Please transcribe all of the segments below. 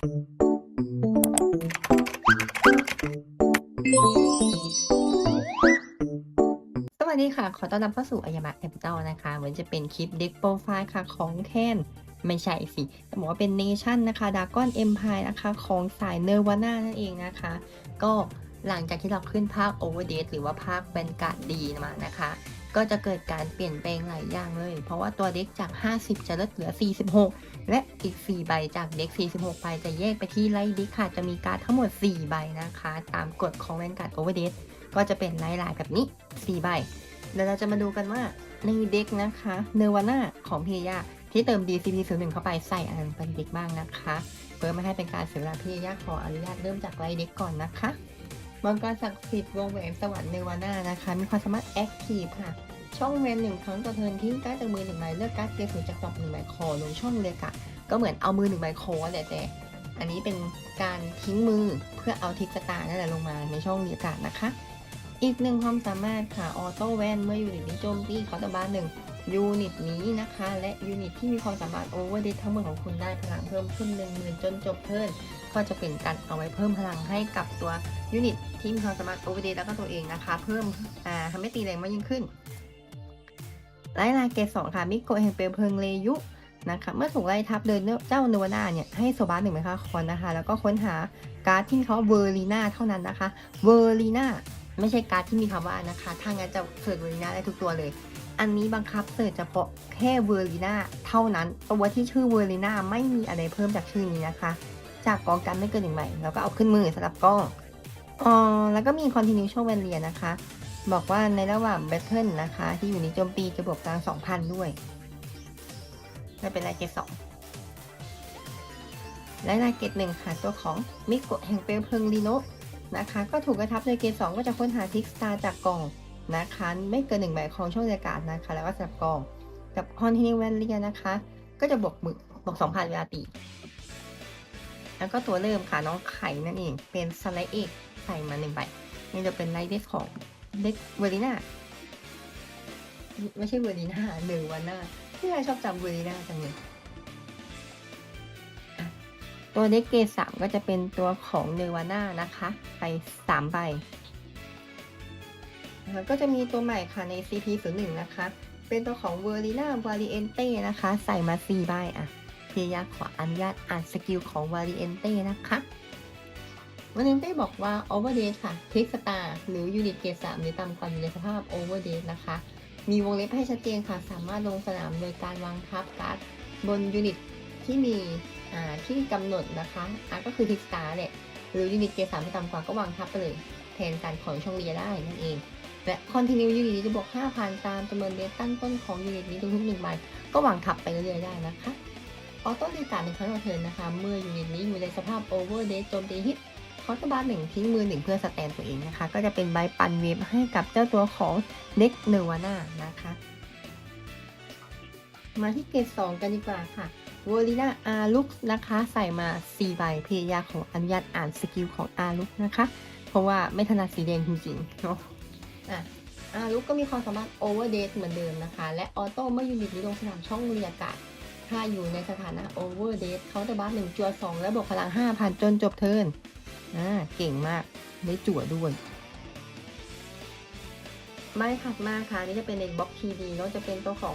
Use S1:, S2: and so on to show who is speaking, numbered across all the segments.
S1: สวัสดีค่ะ ขอต้อนรับเข้าสู่อายามะแคปิตอลนะคะเหมือนจะเป็นคลิปเด็กโปรไฟล์ค่ะของแคนไม่ใช่สิจะบอกว่าเป็นเนชั่นนะคะดากอนเอ็มพายนะคะ ของสายเนวาน่านั่นเองนะคะ ก็หลังจากที่เราขึ้นภาคโอเวอร์เดหรือว่าภาคแวนการ์ดดีมานะคะ ก็จะเกิดการเปลี่ยนแปลงหลายอย่างเลย เพราะว่าตัวเด็กจาก 50 จะลดเหลือ 46 และอีก 4 ใบจากเด็ก 46 ใบจะแยกไปที่ไลท์ดิกค่ะ จะมีการ์ดทั้งหมด 4 ใบนะคะ ตามกฎของแวนการ์ดโอเวอร์เดก็จะเป็นไลท์ลายแบบนี้ 4 ใบ เดี๋ยวเราจะมาดูกันว่าในเด็กนะคะเนวาน่าของพียาที่เติม DCP 0 1เข้าไปใส่อะไรไปในเด็กบ้างนะคะ เพื่อไม่ให้เป็นการเสียเวลาพี่ยาขออนุญาตเริ่มจากไลท์เด็กก่อนนะคะมังกรศักดิ์สิทธิ์วงแหวนสวรรค์เนวาน่านะคะ มีความสามารถแอคทีฟค่ะ ช่องเวนหนึ่งครั้งต่อเทิร์นทิ้งการ์ดจากมือหนึ่งใบเลือกการ์ดเกสูจากกรอบหนึ่งใบคอลงช่องเลยค่ะก็เหมือนเอามือหนึ่งใบคอแต่แต่อันนี้เป็นการทิ้งมือเพื่อเอาทิกตาร์นั่นแหละลงมาในช่องเรียกกานะคะ อีกหนึ่งความสามารถค่ะออโต้แวนเมื่อยูนิตนี้โจมตีเขาน์ตะบาร์หนึ่งยูนิตนี้นะคะ และยูนิตที่มีความสามารถโอเวอร์เดทั้งหมดของคุณได้พลังเพิ่มขึ้น1 0,000จนจบเทิร์นก็จะเป็นการเอาไว้เพิ่มพลังให้กับตัวยูนิตที่มีความสามารถโอเวอร์เดทแล้วก็ตัวเองนะคะ เพิ่มอ่าทำให้ตีแรงมากยิ่งขึ้น ไล่ลาเกตสองค่ะมิโกะแห่งเปลวเพลิงเลยุนะคะเมื่อถูกไล่ทับโดยเจ้าโนวาน่าเนี่ยให้โซบาหนึ่งไหมคะคอนนะคะ แล้วก็ค้นหาการ์ดที่เขาเวอร์ลีนาเท่านั้นนะคะเวอร์ลีนาไม่ใช่การ์ดที่มีคำว่านะคะถ้างั้นจะเสิร์ชเวอร์ลีนาได้ทุกตัวเลย อันนี้บังคับเสิร์ชเฉพาะแค่เวอร์ลีนาเท่านั้นตัวที่ชื่อเวอร์ลีนาไม่มีอะไรเพิ่มจากชื่อนี้นะคะ จากกองกันไม่เกินหนึ่งใบแล้วก็เอาขึ้นมือสำหรับกล้องอ๋อแล้วก็มีคอนติเนียช่วงเวนเลียนะคะ บอกว่าในระหว่างแบทเทิลนะคะ ที่อยู่ในโจมตีจะบวกกลาง2,000ด้วย ไม่เป็นไรเกตสองและลาเกตหนึ่งค่ะตัวของมิโกะแห่งเปลวเพลิงลีโนะนะคะ ก็ถูกกระทับโดยเกตสองก็จะค้นหาทิกสตาร์จากกล่องนะคะ ไม่เกินหนึ่งใบของช่วงอากาศนะคะ แล้วก็สลับกล่องกับคอนติเนียแวนเลียนะคะ ก็จะบวกหมึกบวก2,000เวลาตีแล้วก็ตัวเริ่มค่ะน้องไข่นั่นเองเป็นสไลด์เอกใส่มาหนึ่งใบนี่จะเป็นไลท์เดสของ เด็กเวอร์ลีน่าไม่ใช่เวอร์ลีน่าหนึ่งวันหน้าที่ใครชอบจำเวอร์ลีน่าจังเลยอ่ตัวเด็กเกสามก็จะเป็นตัวของเนวาน่านะคะ ไปสามใบแล้วก็จะมีตัวใหม่ค่ะใน CP 0 1 นะคะ เป็นตัวของเวอร์ลีน่าวาริเอนเต้นะคะ ใส่มาสี่ใบอะพี่ยาขออนุญาตอ่านสกิลของวาริเอนเต้นะคะ วันนี้ได้บอกว่า Overdate ค่ะ t i c k Star หรือยูนิตเกรด3หรือต่ำกว่าอยู่ในสภาพ Overdate นะคะ มีวงเล็บให้ชัดเจนค่ะ สามารถลงสนามโดยการวางทับการ์ดบนยูนิตที่มีที่กำหนดนะคะอะก็คือ t i c k Star แหละหรือยูนิตเกรด3ที่ต่ำกว่าก็วางทับไปเลย แทนการของช่องเรียได้นั่นเองและ Continue ยูนิตนี้จะบวก5,000ตามจำนวนเดทตั้งต้นของยูนิตนี้ทุกๆหนึ่งใบก็วางทับไปเรื่อยๆได้นะคะออโต้ดีการ์ดหนึ่งครั้งต่อเทินนะคะ เมื่อยูนิตนี้อยู่ในสภาพ Overdate โจมตีฮิต อร์สบาร์หนึ่งทิ้งมือหนึ่งเพื่อสแตนตัวเองนะคะ ก็จะเป็นใบปันเวฟให้กับเจ้าตัวของเด็กเนวาน่านะคะ มาที่เกรดสองกันดีกว่าค่ะวอลิน่าอาลุกนะคะ ใส่มา 4 ใบพยายาของอนุญาตอ่านสกิลของอาลุกนะคะ เพราะว่าไม่ถนัดสีแดงจริงๆเนาะอะอาลุกก็มีความสามารถโอเวอร์เดทเหมือนเดิมนะคะ และออโต้เมื่อยูนิตนี้ลงสนามช่องเรียากาศ ถ้าอยู่ในสถานะโอเวอร์เดทเขาจะบัฟหนึ่งจัวสองและบวกพลัง 5,000 จนจบเทิร์น อ่าเก่งมากได้จั่วด้วย ไม่ถัดมาค่ะนี่จะเป็นในบล็อกทีดีเนาะจะเป็นตัวของ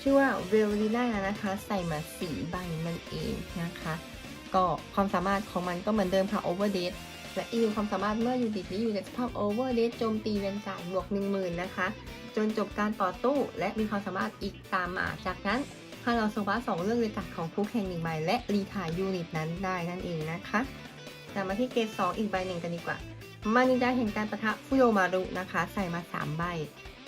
S1: ชื่อว่าเวลลีน่านะคะ ใส่มาสีใบนั่นเองนะคะ ก็ความสามารถของมันก็เหมือนเดิมค่ะ Overdate และอีกความสามารถเมื่ออยู่ติดนี้อยู่ในสภาพ Overdate โจมตีเวนจ่ายบวก1 0,000นะคะ จนจบการต่อสู้และมีความสามารถอีกตามมา จากนั้นถ้าเราโซบาสองเรื่องเลยจัดของคู่แข่งหนึ่งใบและรีทายยูนิตนั้นได้นั่นเองนะคะ กลับมาที่เกรด2อีกใบหนึ่งกันดีกว่า มานิดาแห่งการประทะฟุโยมารุนะคะ ใส่มา 3 ใบ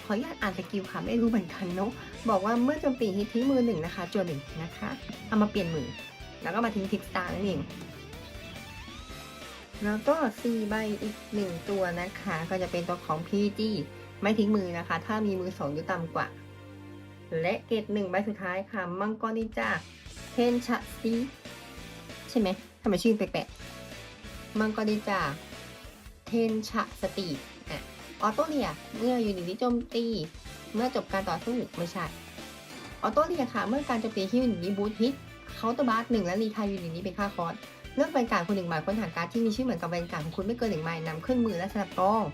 S1: ขออนุญาตอ่านสกิลค่ะ ไม่รู้เหมือนกันเนาะ บอกว่าเมื่อโจมตีฮิตทิ้งมือหนึ่งนะคะจวนหนึ่งนะคะ เอามาเปลี่ยนมือ แล้วก็มาทิ้งทิกสตาร์นั่นเองแล้วก็ 4 ใบอีก 1 ตัวนะคะ ก็จะเป็นตัวของ PG ไม่ทิ้งมือนะคะ ถ้ามีมือ2หรือต่ำกว่า และเกรดหนึ่งใบสุดท้ายค่ะ มังกรนินจาเทนชะซีใช่ไหมทำไมชื่อแปลกๆ มังกรนิจาเทนชะสตีอะออโต้เรีย เมื่ออยู่ในที่โจมตี เมื่อจบการต่อสู้ไม่ใช่ ออโต้เรียค่ะ เมื่อการโจมตีที่ยูนิตนี้บูทฮิตเคาน์เตอร์บาร์หนึ่งและรีทายยูนิตนี้เป็นค่าคอร์สเลือกบรรยากาศคุณหนึ่งใบค้นหาการ์ดที่มีชื่อเหมือนกับบรรยากาศของคุณไม่เกินหนึ่งใบนำขึ้นมือและสลับกอง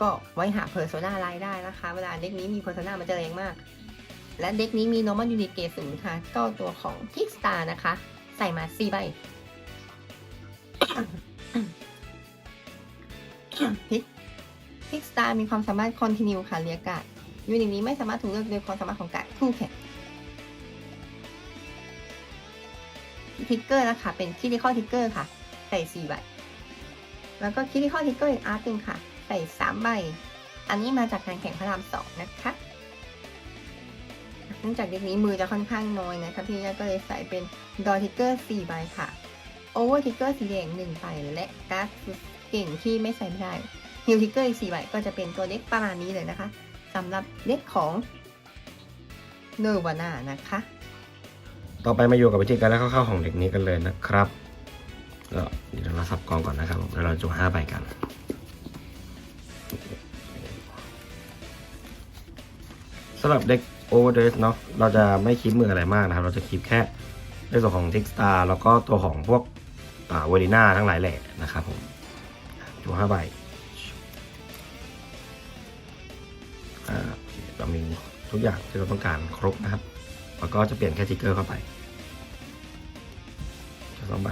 S1: ก็ไว้หาเพอร์โซนาไลได้นะคะ เวลาเด็กนี้มีเพอร์โซนามันจะแรงมาก และเด็กนี้มี normal unit เกรดศูนย์ค่ะก็ตัวของ Kick Star นะคะ ใส่มา4ใบ พิกพิกสตาร์มีความสามารถ continue ค่ะเรียกกาดยูนิตนี้ไม่สามารถถูกเลือกโดยความสามารถของการดคู่แข่งทิกเกอร์นะคะ เป็นคิ t ิคอลทิกเกอร์ค่ะ ใส่4ใบ แล้วก็คิ t ิคอลทิกเกอร์อีกอาร์ตหนึ่งค่ะ ใส่3ใบ อันนี้มาจากการแข่งพระรามสองนะคะเนื่องจากเด็กนี้มือจะค่อนข้างน้อยนะคะพี่ยาก็เลยใส่เป็นดอทิกเกอร์4ใบค่ะ โอเวอร์ทิกเกอร์สีแดง1ใบและการ์ดเก่งที่ไม่ใส่ไม่ได้ฮิลทิกเกอร์อีก4ใบก็จะเป็นตัวเด็กประมาณนี้เลยนะคะสำหรับเด็กของเนอร์วานานะคะ
S2: ต่อไปมาอยู่กับวิธีการแลกเข้าๆของเด็กนี้กันเลยนะครับก็เดี๋ยวเราสับกองก่อนนะครับแล้วเราจะห้าใบกันสำหรับเด็ก Overdress เนาะเราจะไม่คลิปมืออะไรมากนะครับ เราจะคลิปแค่ในส่วนของ t i x t a r แล้วก็ตัวของพวก เวลิน่าทั้งหลายแหละนะครับผมถูห้าใบเรามีทุกอย่างที่เราต้องการครบนะครับ แล้วก็จะเปลี่ยนแค่ทิกเกอร์เข้าไปจะสองใบ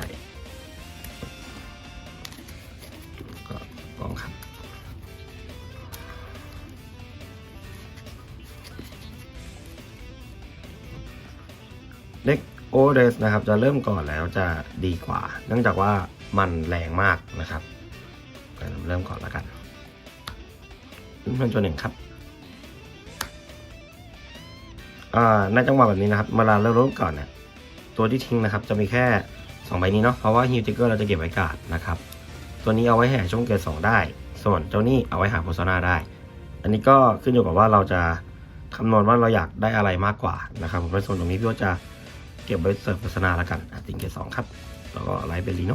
S2: เล็กโอเดสนะครับจะเริ่มก่อนแล้วจะดีกว่า เนื่องจากว่ามันแรงมากนะครับก็เริ่มก่อนแล้วกันเพื่อนตัวหนึ่งครับในจังหวะแบบนี้นะครับเวลาเราเริ่มก่อนเนี่ยตัวที่ทิ้งนะครับ จะมีแค่2ใบนี้เนาะเพราะว่าฮิวติเกอร์เราจะเก็บไว้กาดนะครับ ตัวนี้เอาไว้แห่ช่วงเกรดสองได้ ส่วนเจ้านี่เอาไว้หาโพสนาได้ อันนี้ก็ขึ้นอยู่กับว่าเราจะคำนวณว่าเราอยากได้อะไรมากกว่านะครับผมในส่วนตรงนี้พี่ว่าจะ เก็บไว้เสิร์ฟโฆษณาแล้วกันอะติงเกรดสองครับ แล้วก็ไลฟ์เป็นลีโน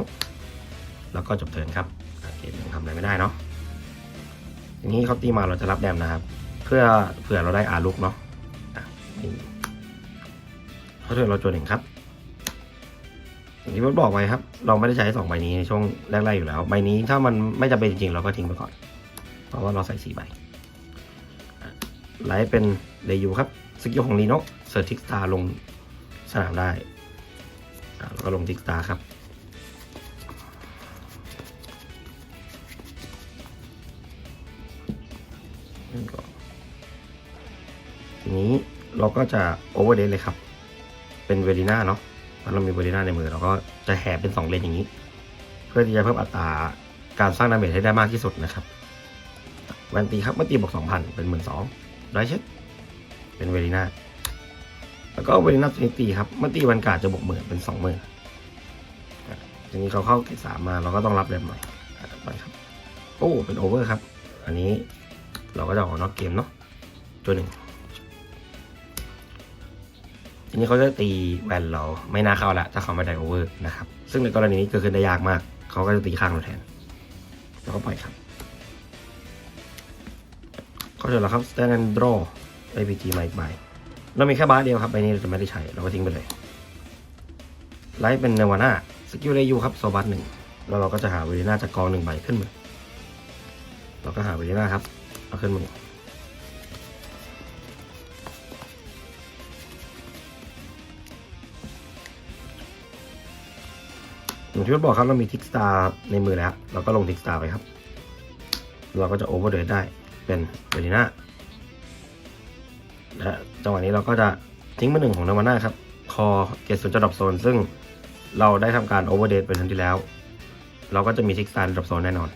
S2: แล้วก็จบเทิร์นครับอะเกรดหนึ่งทำอะไรไม่ได้เนาะทีนี้เขาตีมาเราจะรับแดมนะครับ เพื่อเผื่อเราได้อาลุกเนาะนี่เขาเทิร์นเราจนหนึ่งครับอย่างที่ผมบอกไว้ครับ เราไม่ได้ใช้สองใบนี้ในช่วงแรกๆอยู่แล้ว ใบนี้ถ้ามันไม่จำเป็นจริงๆ เราก็ทิ้งไปก่อน เพราะว่าเราใส่สี่ใบไลฟ์เป็นเลยูครับ สกิลของลีโนเซอร์ทิกสตาร์ลง สนามได้แล้วก็ลงทิกตาครับ ทีนี้เราก็จะโอเวอร์เดเลยครับ เป็นเวลิน่าเนาะเพราะเรามีเวลิน่าในมือเราก็จะแห่เป็น 2 เลนอย่างนี้ เพื่อที่จะเพิ่มอัตราการสร้างดาเมจให้ได้มากที่สุดนะครับแวนตีครับเมื่อตีบวก2,000 เป็น 1 2 0 0ไรเช็ดเป็นเวลิน่า แล้วก็เวลิน่าตัวนี้ตีครับเมื่อตีวันกาดจะบวกหมื่นเป็น20,000อะทีนี้เขาเข้าเกรดสามมาเราก็ต้องรับเรมหน่อยไปครับ โอ้เป็นโอเวอร์ครับ อันนี้เราก็จะออกนอกเกมเนาะตัวหนึ่งทีนี้เขาจะตีแวนเราไม่น่าเข้าละถ้าเขาไม่ได้โอเวอร์นะครับ ซึ่งในกรณีนี้เกิดขึ้นได้ยากมาก เขาก็จะตีข้างเราแทนแล้วก็ปล่อยครับเขาเจอแล้วครับ stand and draw ได้พีจีมาอีกใบ เรามีแค่บาร์เดียวครับใบนี้เราจะไม่ได้ใช้ เราก็ทิ้งไปเลย ไลท์เป็นเนวาน่าสกิลเลยูครับโซบัสหนึ่งแล้วเราก็จะหาเวลิน่าจากกองหนึ่งใบขึ้นมือเราก็หาเวลิน่าครับ เอาขึ้นมืออย่างที่บอกครับเรามีทิกสตาร์ในมือแล้ว เราก็ลงทิกสตาร์ไปครับ เราก็จะโอเวอร์เดได้เป็นเวลิน่า และจังหวะนี้เราก็จะทิ้งมาหนึ่งของนาวาน่าครับคอเกตสุนจะดรอปโซน ซึ่งเราได้ทำการโอเวอร์เดไปทันที่แล้ว เราก็จะมีทิกสตาร์ดรอปโซนแน่นอน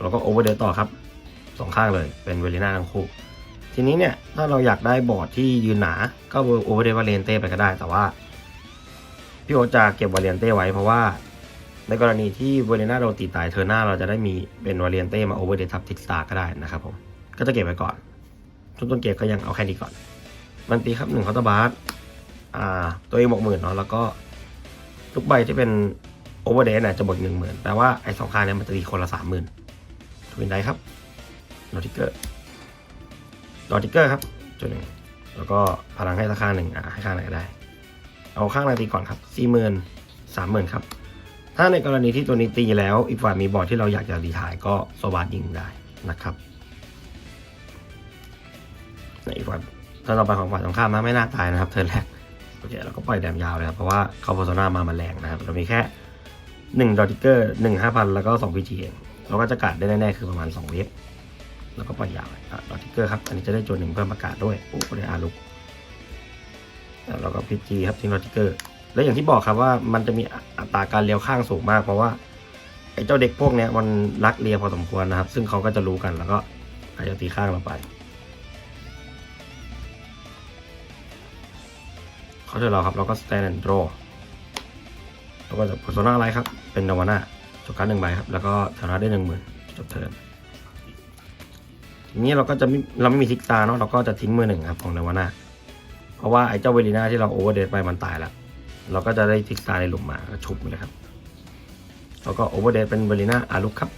S2: เราก็โอเวอร์เดต่อครับสองข้างเลยเป็นเวลิน่าทั้งคู่ ทีนี้เนี่ย ถ้าเราอยากได้บอร์ดที่ยืนหนา ก็โอเวอร์เดวาเลนเต้ไปก็ได้ แต่ว่า พี่โอจะเก็บวาเลนเต้ไว้เพราะว่า ในกรณีที่เวเลน่าโดนตีตายเทอร์หน้าเราจะได้มีเป็นวาเลนเต้มาโอเวอร์เดทับทิกสตาร์ก็ได้นะครับผมก็จะเก็บไว้ก่อน ช่วงต้นเกมก็ยังเอาแค่นี้ก่อน มันตีครับหนึ่งคาน์ตบาร์อ่า ตัวเองบอกหมื่นเนาะแล้วก็ทุกใบที่เป็นโอเวอร์เดเนี่ยจะบวกหนึ่งหมื่นแต่ว่าไอ้สองข้างเนี่ยมันจะตีคนละสามหมื่นทวินได้ครับดอทิเกอร์ดอทิเกอร์ครับจุดหนึ่งแล้วก็พลังให้สักข้าหนึ่งอะให้ข้างไหนก็ได้ เอาข้างไหนตีก่อนครับสี่หมื่นสามหมื่นครับ ถ้าในกรณีที่ตัวนี้ตีแล้วอีกฝ่ายมีบอร์ดที่เราอยากจะรีทายก็สวัสดยิงได้นะครับ ในอีกฝ่ายถ้าเราไปของฝ่ายตรงข้ามนะไม่น่าตายนะครับเทิร์นแรกโอเคเราก็ปล่อยแดมยาวเลยครับเพราะว่าเขาโพโซนามามันแรงนะครับเรามีแค่หนึ่งดอทิกเกอร์หนึ่งห้าพันแล้วก็สองพีจีเองเราก็จะกัดได้แน่ๆคือประมาณสองเวฟแล้วก็ปล่อยยาวเลยอะดอทิกเกอร์ครับอันนี้จะได้โจนหนึ่งเพิ่มประกาศด้วยโอ้โหได้อาลุกแล้วก็พีจีครับทิ้งดอทิกเกอร์แล้วอย่างที่บอกครับว่ามันจะมีอัตราการเลี้ยวข้างสูงมาก เพราะว่าไอ้เจ้าเด็กพวกนี้มันรักเลียพอสมควรนะครับ ซึ่งเขาก็จะรู้กันแล้วก็อาจจะตีข้างเราไป เขาเจอเราครับเราก็ stand and draw แล้วก็จะ persona อะไรครับ เป็นนวนาจบการดหนึ่งใบครับ แล้วก็ชนะได้หนึ่งหมื่นจบเทิร์นทีนี้เราก็จะไม่เราไม่มีทิกตาเนาะเราก็จะทิ้งมือหนึ่งครับของนวานาเพราะว่าไอ้เจ้าเวลีน่าที่เราโอเวอร์เดไปมันตายแล้วเราก็จะได้ทิกตาในหลุมมาก็ชุบเลยครับแล้วก็โอเวอร์เดย์เป็นเบลิน่าอาลุกครับ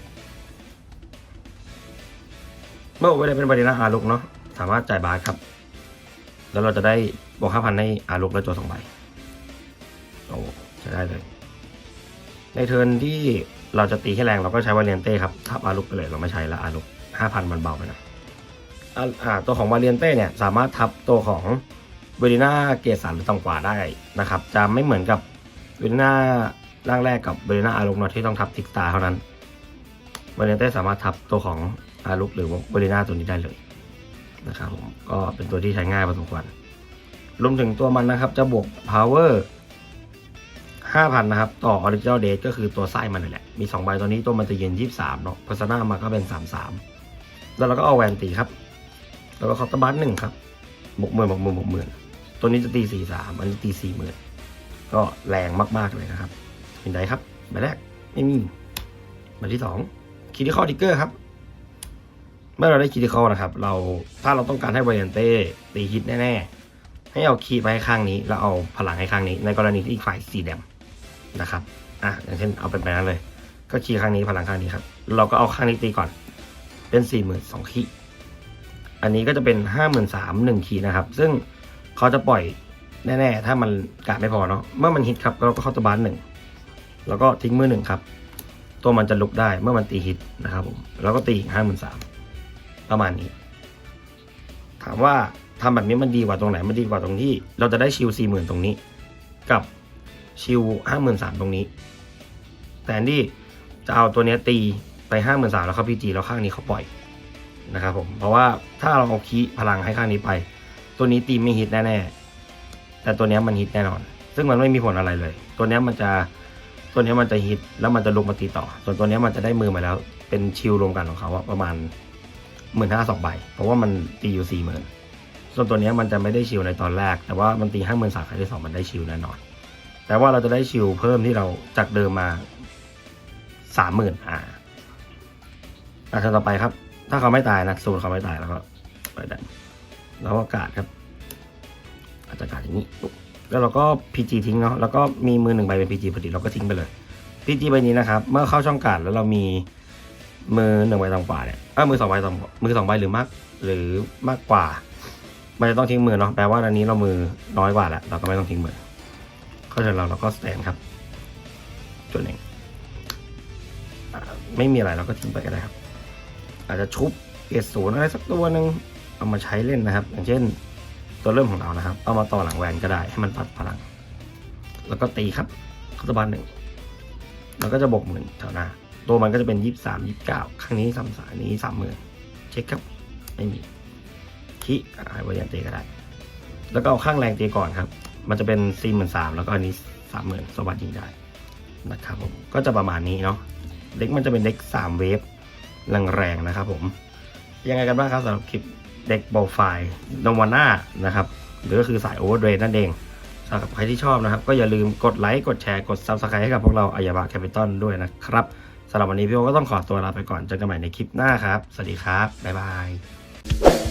S2: เมื่อโอเวอร์เดย์เป็นเบลิน่าอาลุกเนาะสามารถจ่ายบาสครับ แล้วเราจะได้บวกห้าพันให้อาลุกแล้วโจสองใบโอ้จะได้เลย ในเทิร์นที่เราจะตีให้แรงเราก็ใช้วาเลียนเต้ครับทับอาลุกไปเลยเราไม่ใช้ละอาลุกห้าพันมันเบาไปหนะอ่าอ่าตัวของวาเลียนเต้เนี่ยสามารถทับตัวของเบริน่าเกสามหรือต่ำกว่าได้นะครับ จะไม่เหมือนกับเบริน่าร่างแรกกับเบริน่าอารุกเนาะที่ต้องทับทิกตาเท่านั้นเบริน่าเต้สามารถทับตัวของอารุกหรือเบริน่าตัวนี้ได้เลย นะครับผมก็เป็นตัวที่ใช้ง่ายพอสมควรรวมถึงตัวมันนะครับ จะบวก power 5,000 นะครับ ต่อ original date ก็คือตัวไส้มันนี่แหละ มี 2 ใบตัวนี้ตัวมันจะเย็น 23 เนาะ persona มาก็เป็น 33 แล้วเราก็เอาแวนตีครับ แล้วก็คาน์เตอร์บัสหนึ่งครับบวกหมื่นบวกหมื่นบวกหมื่นตัวนี้จะตีสี่สามอันนี้ตีสี่มื่นก็แรงมาก ๆ เลยนะครับเห็นไหมครับใบแรกไม่มีใบที่สองคิดิคอทิกเกอร์ครับ เมื่อเราได้คิดิคอนะครับ เราถ้าเราต้องการให้ไวเอนเต้ตีฮิตแน่ๆ ให้เอาคีไปให้ข้างนี้ แล้วเอาพลังให้ข้างนี้ ในกรณีที่อีกฝ่ายสีแดมนะครับ อะอย่างเช่นเอาเป็นไปนั้นเลย ก็คีข้างนี้พลังข้างนี้ครับ เราก็เอาข้างนี้ตีก่อน เป็นสี่หมื่นสองคีอันนี้ก็จะเป็นห้าหมื่นสามหนึ่งขีนะครับ ซึ่งเขาจะปล่อยแน่ๆ ถ้ามันกาดไม่พอเนาะ เมื่อมันฮิตครับเราก็เข้าตัวบานหนึ่ง แล้วก็ทิ้งมือหนึ่งครับ ตัวมันจะลุกได้เมื่อมันตีฮิตนะครับผม แล้วก็ตีอีกห้าหมื่นสาม ประมาณนี้ ถามว่าทำแบบนี้มันดีกว่าตรงไหน มันดีกว่าตรงที่ เราจะได้ชิลสี่หมื่นตรงนี้ กับชิลห้าหมื่นสามตรงนี้ แต่นที่จะเอาตัวเนี้ยตีไปห้าหมื่นสามแล้วเขาพีจีแล้วข้างนี้เขาปล่อยนะครับผม เพราะว่าถ้าเราเอาคีพลังให้ข้างนี้ไป ตัวนี้ตีไม่ฮิตแน่ๆแต่ตัวเนี้ยมันฮิตแน่นอน ซึ่งมันไม่มีผลอะไรเลย ตัวเนี้ยมันจะตัวเนี้ยมันจะฮิตแล้วมันจะลุกมาตีต่อ ส่วนตัวเนี้ยมันจะได้มือมาแล้ว เป็นชิลรวมกันของเขาประมาณ หมื่นห้าสองใบ เพราะว่ามันตีอยู่สี่หมื่นส่วนตัวนี้มันจะไม่ได้ชิลในตอนแรก แต่ว่ามันตีห้าหมื่นสามครั้งที่สองมันได้ชิลแน่นอน แต่ว่าเราจะได้ชิลเพิ่มที่เราจากเดิมมาสามหมื่นอ่าอะต่อไปครับ ถ้าเขาไม่ตายนะสูตรเขาไม่ตายแล้วก็ไปได้แล้วก็กาดครับ อาจจะกาดอย่างนี้ แล้วเราก็พีจีทิ้งเนาะแล้วก็มีมือหนึ่งใบเป็นพีจีพอดีเราก็ทิ้งไปเลยพีจีใบนี้นะครับ เมื่อเข้าช่องกาดแล้วเรามี มือหนึ่งใบต่ำกว่าเนี่ยเออมือสองใบต่ำมือสองใบหรือมาก หรือมากกว่า มันจะต้องทิ้งมือเนาะแปลว่าอันนี้เรามือน้อยกว่าแหละเราก็ไม่ต้องทิ้งมือเข้าใจเราเราก็สแตนครับจุดหนึ่งไม่มีอะไรเราก็ทิ้งไปก็ได้ครับ อาจจะชุบเกรดศูนย์อะไรสักตัวหนึ่งเอามาใช้เล่นนะครับ อย่างเช่น ตัวเริ่มของเรานะครับ เอามาต่อหลังแหวนก็ได้ให้มันปัดพลัง แล้วก็ตีครับคัตบาลหนึ่งแล้วก็จะบวกหมื่นแถวหน้า ตัวมันก็จะเป็นยี่สามยี่เก้าข้างนี้สามสายนี้สามหมื่นเช็คครับ ไม่มีคิอ่าไวายันเตก็ได้ แล้วก็เอาข้างแรงเตก่อนครับ มันจะเป็นสี่หมื่นสามแล้วก็อันนี้สามหมื่นสวัสดยิงได้นะครับผมก็จะประมาณนี้เนาะเด็กมันจะเป็นเด็กสามเวฟแรงๆนะครับผมยังไงกันบ้างครับสำหรับคลิปเด็กบอลไฟนวาน่านะครับหรือก็คือสายโอเวอร์เดรนั่นเองสำหรับใครที่ชอบนะครับ ก็อย่าลืมกดไลค์ กดแชร์ กด Subscribe ให้กับพวกเราอายาบะแคปิตอลด้วยนะครับ สำหรับวันนี้พี่โอก็ต้องขอตัวลาไปก่อนเจอกันใหม่ในคลิปหน้าครับ สวัสดีครับ บ๊ายบาย